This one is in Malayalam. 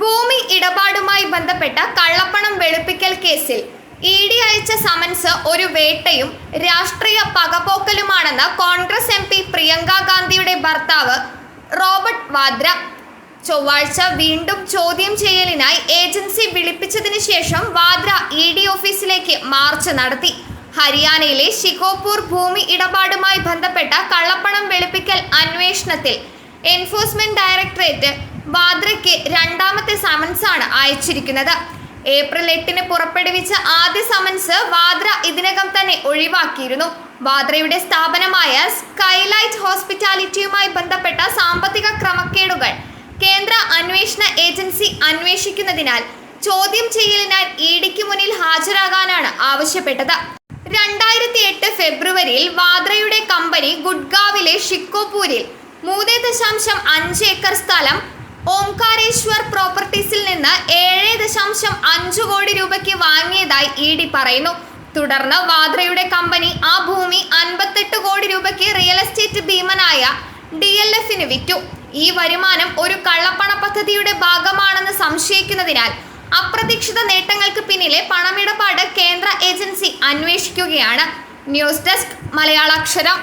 ഭൂമി ഇടപാടുമായി ബന്ധപ്പെട്ട കള്ളപ്പണം വെളുപ്പിക്കൽ കേസിൽ. ഇ ഡി അയച്ച സമൻസ് ഒരു വേട്ടയും രാഷ്ട്രീയ പകപോക്കലുമാണെന്ന് കോൺഗ്രസ് എം പി പ്രിയങ്ക ഗാന്ധിയുടെ ഭർത്താവ് റോബർട്ട് വാദ്ര. ചൊവ്വാഴ്ച വീണ്ടും ചോദ്യം ചെയ്യലിനായി ഏജൻസി വിളിപ്പിച്ചതിന് ശേഷം വാദ്ര ഇ ഡി ഓഫീസിലേക്ക് മാർച്ച് നടത്തി. ഹരിയാനയിലെ ഷിഖോപൂർ ഭൂമി ഇടപാടുമായി ബന്ധപ്പെട്ട കള്ളപ്പണം വെളുപ്പിക്കൽ അന്വേഷണത്തിൽ എൻഫോഴ്സ്മെന്റ് ഡയറക്ടറേറ്റ് വാദ്രയ്ക്ക് രണ്ടാമത്തെ സമൻസാണ് അയച്ചിരിക്കുന്നത്. ഏപ്രിൽ എട്ടിന് പുറപ്പെടുവിച്ച ആദ്യ സമൻസ് വാദ്ര ഇതിനകം തന്നെ ഒഴിവാക്കിയിരുന്നു. വാദ്രയുടെ സ്ഥാപനമായ സ്കൈലൈറ്റ് ഹോസ്പിറ്റാലിറ്റിയുമായി ബന്ധപ്പെട്ട സാമ്പത്തിക ക്രമക്കേടുകൾ കേന്ദ്ര അന്വേഷണ ഏജൻസി അന്വേഷിക്കുന്നതിനാൽ ചോദ്യം ചെയ്യലിനായി ഇ ഡിക്ക് മുന്നിൽ ഹാജരാകാനാണ് ആവശ്യപ്പെട്ടത്. രണ്ടായിരത്തി എട്ട് ഫെബ്രുവരിയിൽ വാദ്രയുടെ കമ്പനി ഗുഡ്ഗാവിലെ ഷിക്കോപൂരിൽ മൂന്ന് ദശാംശം അഞ്ച് ഏക്കർ സ്ഥലം ഓംകാരേശ്വർ പ്രോപ്പർട്ടീസിൽ നിന്ന് ഏഴ് ദശാംശം അഞ്ച് കോടി രൂപയ്ക്ക് വാങ്ങിയതായി ഇ ഡി പറയുന്നു. തുടർന്ന് വാദ്രയുടെ കമ്പനി ആ ഭൂമി അൻപത്തെട്ട് കോടി രൂപയ്ക്ക് റിയൽ എസ്റ്റേറ്റ് ഭീമനായ ഡി എൽ എഫിന് വിറ്റു. ഈ വരുമാനം ഒരു കള്ളപ്പണ പദ്ധതിയുടെ ഭാഗമാണെന്ന് സംശയിക്കുന്നതിനാൽ അപ്രതീക്ഷിത നേട്ടങ്ങൾക്ക് പിന്നിലെ പണമിടപാട് കേന്ദ്ര ഏജൻസി അന്വേഷിക്കുകയാണ്. News desk Malayalaksharam.